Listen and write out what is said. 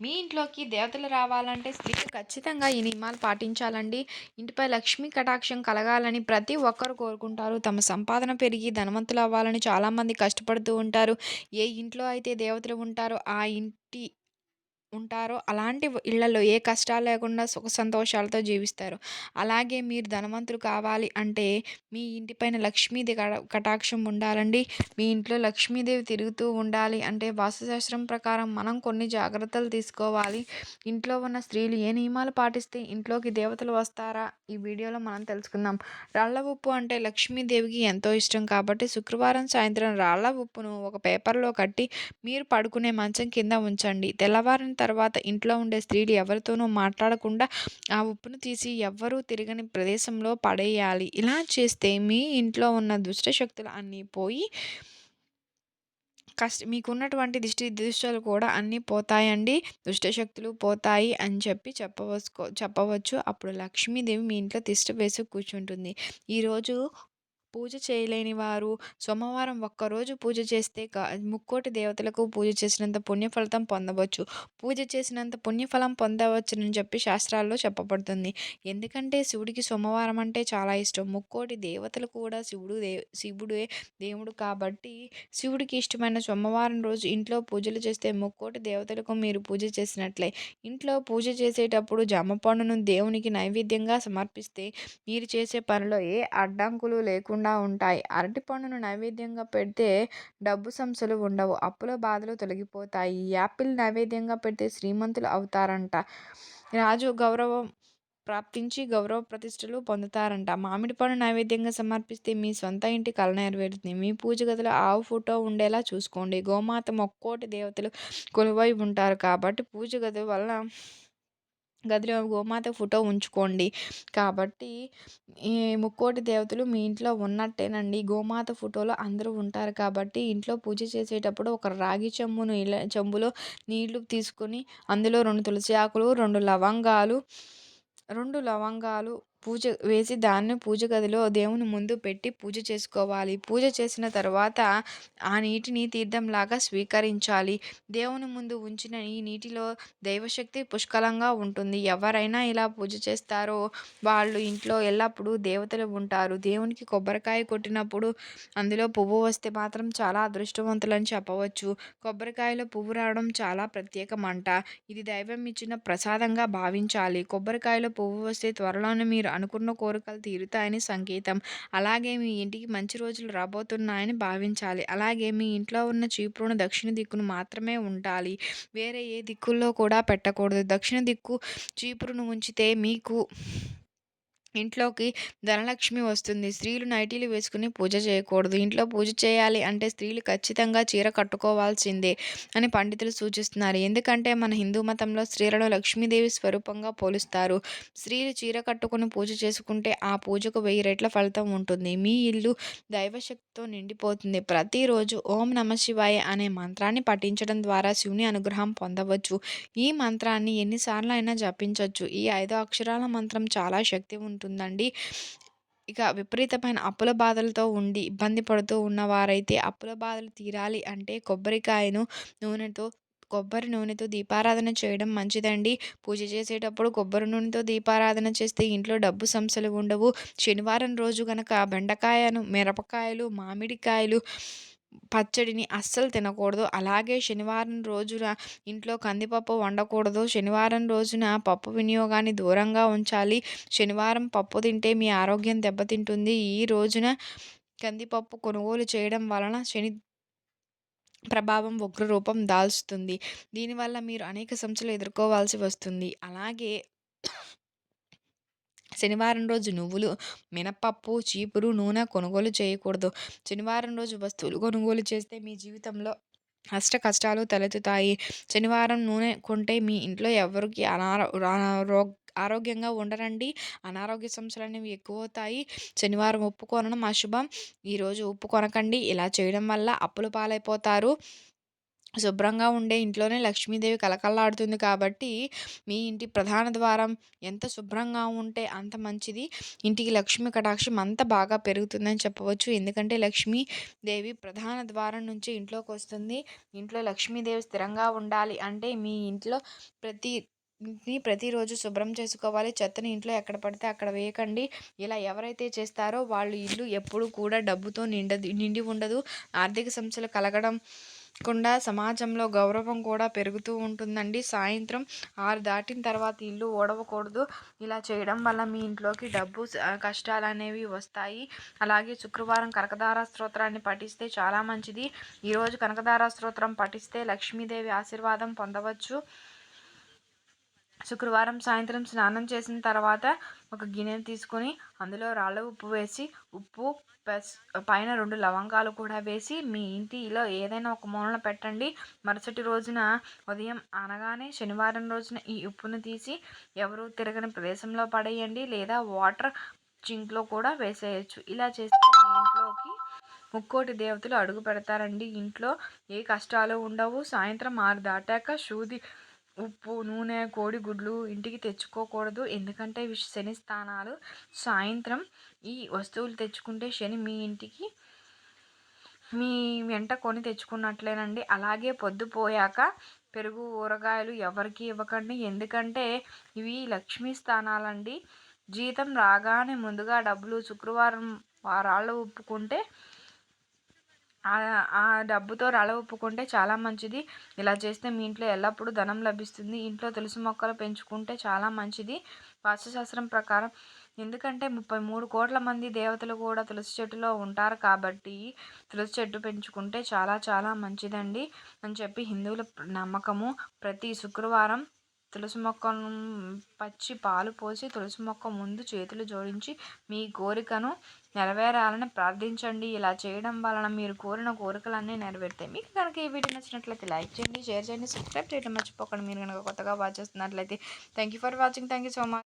మీ ఇంట్లోకి దేవతలు రావాలంటే స్త్రీలు ఖచ్చితంగా ఈ నియమాలు పాటించాలండి. ఇంటిపై లక్ష్మీ కటాక్షం కలగాలని ప్రతి ఒక్కరు కోరుకుంటారు. తమ సంపాదన పెరిగి ధనవంతులు అవ్వాలని చాలామంది కష్టపడుతూ ఉంటారు. ఏ ఇంట్లో అయితే దేవతలు ఉంటారో ఆ ఇంటి ఉంటారో అలాంటి ఇళ్ళలో ఏ కష్టాలు లేకుండా సుఖ సంతోషాలతో జీవిస్తారు. అలాగే మీరు ధనవంతులు కావాలి అంటే మీ ఇంటిపైన లక్ష్మీదేవి కటాక్షం ఉండాలండి. మీ ఇంట్లో లక్ష్మీదేవి తిరుగుతూ ఉండాలి అంటే వాస్తుశాస్త్రం ప్రకారం మనం కొన్ని జాగ్రత్తలు తీసుకోవాలి. ఇంట్లో ఉన్న స్త్రీలు ఏ నియమాలు పాటిస్తే ఇంట్లోకి దేవతలు వస్తారా? ఈ వీడియోలో మనం తెలుసుకుందాం. రాళ్ళ ఉప్పు అంటే లక్ష్మీదేవికి ఎంతో ఇష్టం కాబట్టి శుక్రవారం సాయంత్రం రాళ్ళ ఉప్పును ఒక పేపర్లో కట్టి మీరు పడుకునే మంచం కింద ఉంచండి. తెల్లవారిన తర్వాత ఇంట్లో ఉండే స్త్రీలు ఎవరితోనూ మాట్లాడకుండా ఆ ఉప్పును తీసి ఎవ్వరూ తిరగని ప్రదేశంలో పడేయాలి. ఇలా చేస్తే మీ ఇంట్లో ఉన్న దుష్ట శక్తులు అన్నీ పోయి కష్ట మీకున్నటువంటి దిష్టి దృష్టాలు కూడా అన్నీ పోతాయండి. దుష్టశక్తులు పోతాయి అని చెప్పి చెప్పవచ్చుకో చెప్పవచ్చు. అప్పుడు లక్ష్మీదేవి మీ ఇంట్లో తిష్ట వేసి కూర్చుంటుంది. ఈరోజు పూజ చేయలేని వారు సోమవారం ఒక్కరోజు పూజ చేస్తే ముక్కోటి దేవతలకు పూజ చేసినంత పుణ్యఫలితం పొందవచ్చు. పూజ చేసినంత పుణ్యఫలం పొందవచ్చునని చెప్పి శాస్త్రాల్లో చెప్పబడుతుంది. ఎందుకంటే శివుడికి సోమవారం అంటే చాలా ఇష్టం. ముక్కోటి దేవతలు కూడా శివుడు దే శివుడే దేవుడు కాబట్టి శివుడికి ఇష్టమైన సోమవారం రోజు ఇంట్లో పూజలు చేస్తే ముక్కోటి దేవతలకు మీరు పూజ చేసినట్లే. ఇంట్లో పూజ చేసేటప్పుడు జామ పండును దేవునికి నైవేద్యంగా సమర్పిస్తే మీరు చేసే పనిలో ఏ అడ్డంకులు లేకుండా లేకుండా ఉంటాయి. అరటి పండును నైవేద్యంగా పెడితే డబ్బు సంస్థలు ఉండవు. అప్పుల బాధలు తొలగిపోతాయి. యాపిల్ నైవేద్యంగా పెడితే శ్రీమంతులు అవుతారంట. రాజు గౌరవం ప్రాప్తించి గౌరవ ప్రతిష్టలు పొందుతారంట. మామిడి పండు నైవేద్యంగా సమర్పిస్తే మీ సొంత ఇంటి కళ నెరవేరుతుంది. మీ పూజ గదిలో ఆవు ఫోటో ఉండేలా చూసుకోండి. గోమాత మొక్కోటి దేవతలు కొలువై ఉంటారు కాబట్టి పూజ గది వల్ల గదిలో గోమాత ఫోటో ఉంచుకోండి. కాబట్టి ఈ ముక్కోటి దేవతలు మీ ఇంట్లో ఉన్నట్టేనండి. గోమాత ఫోటోలో అందరూ ఉంటారు కాబట్టి ఇంట్లో పూజ చేసేటప్పుడు ఒక రాగి చెంబును ఇలా చెంబులో నీళ్ళు తీసుకొని అందులో రెండు తులసి ఆకులు రెండు లవంగాలు రెండు లవంగాలు పూజ వేసి దాన్ని పూజ గదిలో దేవుని ముందు పెట్టి పూజ చేసుకోవాలి. పూజ చేసిన తర్వాత ఆ నీటిని తీర్థంలాగా స్వీకరించాలి. దేవుని ముందు ఉంచిన ఈ నీటిలో దైవశక్తి పుష్కలంగా ఉంటుంది. ఎవరైనా ఇలా పూజ చేస్తారో వాళ్ళు ఇంట్లో ఎల్లప్పుడూ దేవతలు ఉంటారు. దేవునికి కొబ్బరికాయ కొట్టినప్పుడు అందులో పువ్వు వస్తే మాత్రం చాలా అదృష్టవంతులని చెప్పవచ్చు. కొబ్బరికాయలో పువ్వు రావడం చాలా ప్రత్యేకమంట. ఇది దైవం ఇచ్చిన ప్రసాదంగా భావించాలి. కొబ్బరికాయలో పువ్వు వస్తే త్వరలోనే మీరు మీరు అనుకున్న కోరికలు తీరుతాయని సంకేతం. అలాగే మీ ఇంటికి మంచి రోజులు రాబోతున్నాయని భావించాలి. అలాగే మీ ఇంట్లో ఉన్న చీపురును దక్షిణ దిక్కును మాత్రమే ఉండాలి. వేరే ఏ దిక్కుల్లో కూడా పెట్టకూడదు. దక్షిణ దిక్కు చీపురును ఉంచితే మీకు ఇంట్లోకి ధనలక్ష్మి వస్తుంది. స్త్రీలు నైటీలు వేసుకుని పూజ చేయకూడదు. ఇంట్లో పూజ చేయాలి అంటే స్త్రీలు ఖచ్చితంగా చీర కట్టుకోవాల్సిందే అని పండితులు సూచిస్తున్నారు. ఎందుకంటే మన హిందూ మతంలో స్త్రీలను లక్ష్మీదేవి స్వరూపంగా పోలుస్తారు. స్త్రీలు చీర కట్టుకుని పూజ చేసుకుంటే ఆ పూజకు వెయ్యి రెట్ల ఫలితం ఉంటుంది. మీ ఇల్లు దైవశక్తితో నిండిపోతుంది. ప్రతిరోజు ఓం నమ శివాయ అనే మంత్రాన్ని పఠించడం ద్వారా శివుని అనుగ్రహం పొందవచ్చు. ఈ మంత్రాన్ని ఎన్నిసార్లు అయినా జపించవచ్చు ఈ ఐదు అక్షరాల మంత్రం చాలా శక్తి ఉంటుంది ఉంటుందండి. ఇక విపరీతమైన అప్పుల బాధలతో ఉండి ఇబ్బంది పడుతూ ఉన్నవారైతే అప్పుల బాధలు తీరాలి అంటే కొబ్బరికాయను నూనెతో కొబ్బరి నూనెతో దీపారాధన చేయడం మంచిదండి. పూజ చేసేటప్పుడు కొబ్బరి నూనెతో దీపారాధన చేస్తే ఇంట్లో డబ్బు సమస్యలు ఉండవు. శనివారం రోజు కనుక బెండకాయను మిరపకాయలు మామిడికాయలు పచ్చడిని అస్సలు తినకూడదు. అలాగే శనివారం రోజున ఇంట్లో కందిపప్పు వండకూడదు. శనివారం రోజున పప్పు వినియోగాన్ని దూరంగా ఉంచాలి. శనివారం పప్పు తింటే మీ ఆరోగ్యం దెబ్బతింటుంది. ఈ రోజున కందిపప్పు కొనుగోలు చేయడం వలన శని ప్రభావం ఉగ్రరూపం దాల్చుతుంది. దీనివల్ల మీరు అనేక సమస్యలు ఎదుర్కోవాల్సి వస్తుంది. అలాగే శనివారం రోజు నువ్వులు మినపప్పు చీపురు నూనె కొనుగోలు చేయకూడదు. శనివారం రోజు వస్తువులు కొనుగోలు చేస్తే మీ జీవితంలో అష్ట కష్టాలు తలెత్తుతాయి. శనివారం నూనె కొంటే మీ ఇంట్లో ఎవరికి అనారో ఆరోగ్యంగా ఉండరండి. అనారోగ్య సమస్యలు అనేవి ఎక్కువ అవుతాయి శనివారం ఉప్పు కొనడం అశుభం. ఈరోజు ఉప్పు కొనకండి ఇలా చేయడం వల్ల అప్పులు పాలైపోతారు. శుభ్రంగా ఉండే ఇంట్లోనే లక్ష్మీదేవి కళకళలాడుతుంది కాబట్టి మీ ఇంటి ప్రధాన ద్వారం ఎంత శుభ్రంగా ఉంటే అంత మంచిది. ఇంటికి లక్ష్మీ కటాక్షం అంత బాగా పెరుగుతుందని చెప్పవచ్చు. ఎందుకంటే లక్ష్మీదేవి ప్రధాన ద్వారం నుంచి ఇంట్లోకి వస్తుంది. ఇంట్లో లక్ష్మీదేవి స్థిరంగా ఉండాలి అంటే మీ ఇంట్లో ప్రతి ఇంటిని ప్రతిరోజు శుభ్రం చేసుకోవాలి. చెత్తని ఇంట్లో ఎక్కడ పడితే అక్కడ వేయకండి. ఇలా ఎవరైతే చేస్తారో వాళ్ళు ఇల్లు ఎప్పుడు కూడా డబ్బుతో నిండదు నిండి ఉండదు. ఆర్థిక సమస్యలు కలగడం కుండా సమాజంలో గౌరవం కూడా పెరుగుతూ ఉంటుందండి. సాయంత్రం ఆరు దాటిన తర్వాత ఇల్లు ఓడవకూడదు ఇలా చేయడం వల్ల మీ ఇంట్లోకి డబ్బు కష్టాలు అనేవి వస్తాయి. అలాగే శుక్రవారం కనకదార స్తోత్రాన్ని పఠిస్తే చాలా మంచిది. ఈరోజు కనకదార స్తోత్రం పఠిస్తే లక్ష్మీదేవి ఆశీర్వాదం పొందవచ్చు. శుక్రవారం సాయంత్రం స్నానం చేసిన తర్వాత ఒక గిన్నె తీసుకొని అందులో రాళ్ళ ఉప్పు వేసి ఉప్పు ప్లస్ పైన రెండు లవంగాలు కూడా వేసి మీ ఇంటిలో ఏదైనా ఒక మూలన పెట్టండి. మరుసటి రోజున ఉదయం అనగానే శనివారం రోజున ఈ ఉప్పును తీసి ఎవరు తిరగని ప్రదేశంలో పడేయండి లేదా వాటర్ చింక్లో కూడా వేసేయచ్చు. ఇలా చేస్తే మీ ఇంట్లోకి ముక్కోటి దేవతలు అడుగు పెడతారండి. ఇంట్లో ఏ కష్టాలు ఉండవు. సాయంత్రం ఆరు దాటాక శూది ఉప్పు నూనె కోడిగుడ్లు ఇంటికి తెచ్చుకోకూడదు. ఎందుకంటే ఇవి శని స్థానాలు సాయంత్రం ఈ వస్తువులు తెచ్చుకుంటే శని మీ ఇంటికి మీ వెంట కొని తెచ్చుకున్నట్లేనండి. అలాగే పొద్దుపోయాక పెరుగు ఊరగాయలు ఎవరికి ఇవ్వకండి. ఎందుకంటే ఇవి లక్ష్మీ స్థానాలండి. జీతం రాగానే ముందుగా డబ్బులు శుక్రవారం వారాళ్ళు ఒప్పుకుంటే ఆ డబ్బుతో రళ ఒప్పుకుంటే చాలా మంచిది. ఇలా చేస్తే మీ ఇంట్లో ఎల్లప్పుడూ ధనం లభిస్తుంది. ఇంట్లో తులసి మొక్కలు పెంచుకుంటే చాలా మంచిది. వాస్తుశాస్త్రం ప్రకారం ఎందుకంటే ముప్పై మూడు కోట్ల మంది దేవతలు కూడా తులసి చెట్టులో ఉంటారు కాబట్టి తులసి చెట్టు పెంచుకుంటే చాలా చాలా మంచిదండి అని చెప్పి హిందువుల నమ్మకము. ప్రతి శుక్రవారం తులసి మొక్కను పచ్చి పాలు పోసి తులసి మొక్క ముందు చేతులు జోడించి మీ కోరికను నెరవేరాలని ప్రార్థించండి. ఇలా చేయడం వలన మీరు కోరిన కోరికలన్నీ నెరవేరుతాయి. మీకు కనుక ఈ వీడియో నచ్చినట్లయితే లైక్ చేయండి షేర్ చేయండి సబ్స్క్రైబ్ చేయడం మర్చిపోకండి. మీరు కనుక కొత్తగా వాచ్ చేస్తున్నట్లయితే thank you for watching thank you so much